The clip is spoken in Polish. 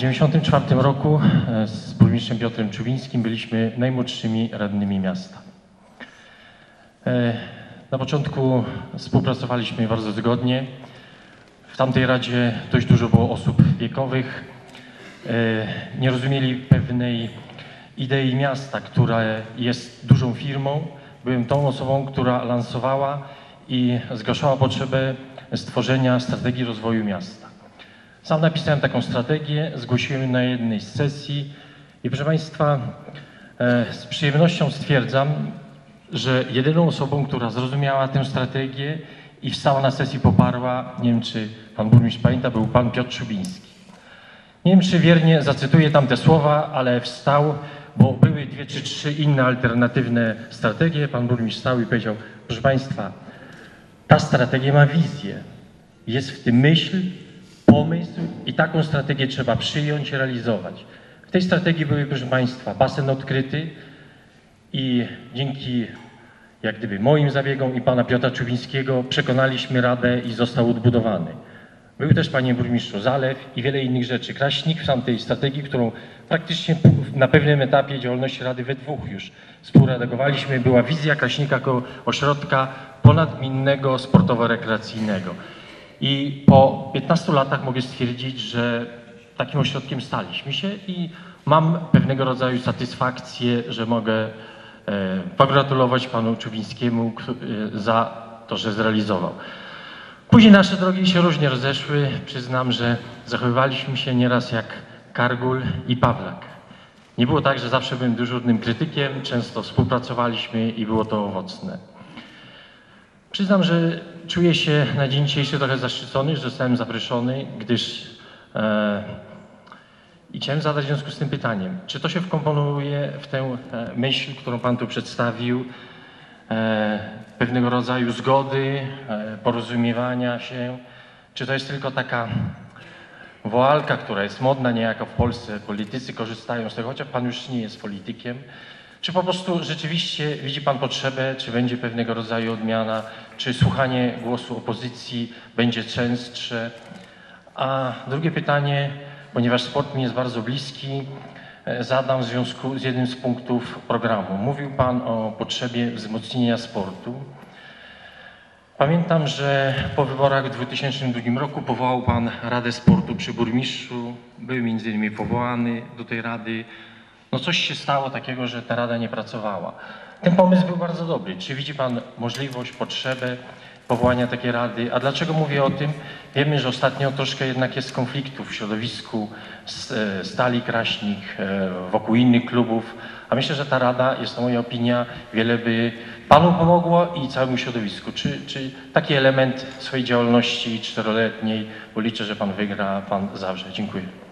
1994 roku e, z burmistrzem Piotrem Czubińskim byliśmy najmłodszymi radnymi miasta. E, Na początku współpracowaliśmy bardzo zgodnie. W tamtej radzie dość dużo było osób wiekowych. E, Nie rozumieli pewnej idei miasta, która jest dużą firmą. Byłem tą osobą, która lansowała i zgłaszała potrzebę stworzenia strategii rozwoju miasta. Sam napisałem taką strategię, zgłosiłem na jednej z sesji i proszę Państwa, e, z przyjemnością stwierdzam, że jedyną osobą, która zrozumiała tę strategię i wstała na sesji, poparła, nie wiem czy Pan Burmistrz pamięta, był Pan Piotr Szubiński. Nie wiem, czy wiernie zacytuję tam te słowa, ale wstał, bo były dwie czy trzy inne alternatywne strategie. Pan burmistrz stał i powiedział, proszę Państwa, ta strategia ma wizję. Jest w tym myśl, pomysł i taką strategię trzeba przyjąć realizować. W tej strategii były, proszę Państwa, basen odkryty i dzięki jak gdyby moim zabiegom i pana Piotra Czubińskiego przekonaliśmy Radę i został odbudowany. Był też, panie burmistrzu, zalew i wiele innych rzeczy. Kraśnik w tamtej strategii, którą praktycznie na pewnym etapie działalności Rady we dwóch już współredagowaliśmy, była wizja Kraśnika jako ośrodka ponadminnego sportowo-rekreacyjnego. I po 15 latach mogę stwierdzić, że takim ośrodkiem staliśmy się i mam pewnego rodzaju satysfakcję, że mogę e, pogratulować panu Czubińskiemu k- e, za to, że zrealizował. Później nasze drogi się różnie rozeszły. Przyznam, że zachowywaliśmy się nieraz jak Kargul i Pawlak. Nie było tak, że zawsze byłem dyżurnym krytykiem, często współpracowaliśmy i było to owocne. Przyznam, że czuję się na dzień dzisiejszy trochę zaszczycony, że zostałem zaproszony, gdyż e, i chciałem zadać w związku z tym pytaniem, czy to się wkomponuje w tę e, myśl, którą Pan tu przedstawił, e, pewnego rodzaju zgody, e, porozumiewania się, czy to jest tylko taka woalka, która jest modna niejako w Polsce, politycy korzystają z tego, chociaż Pan już nie jest politykiem, czy po prostu rzeczywiście widzi Pan potrzebę, czy będzie pewnego rodzaju odmiana, czy słuchanie głosu opozycji będzie częstsze? A drugie pytanie, ponieważ sport mi jest bardzo bliski, e, zadam w związku z jednym z punktów programu. Mówił Pan o potrzebie wzmocnienia sportu. Pamiętam, że po wyborach w 2002 roku powołał Pan Radę Sportu przy burmistrzu. Był między innymi powołany do tej rady. No coś się stało takiego, że ta rada nie pracowała. Ten pomysł był bardzo dobry. Czy widzi Pan możliwość, potrzebę powołania takiej rady? A dlaczego mówię o tym? Wiemy, że ostatnio troszkę jednak jest konfliktów w środowisku e, Stali Kraśnik, e, wokół innych klubów. A myślę, że ta rada, jest to moja opinia, wiele by Panu pomogło i całemu środowisku. Czy, czy taki element swojej działalności czteroletniej, bo liczę, że Pan wygra, Pan zawrze. Dziękuję.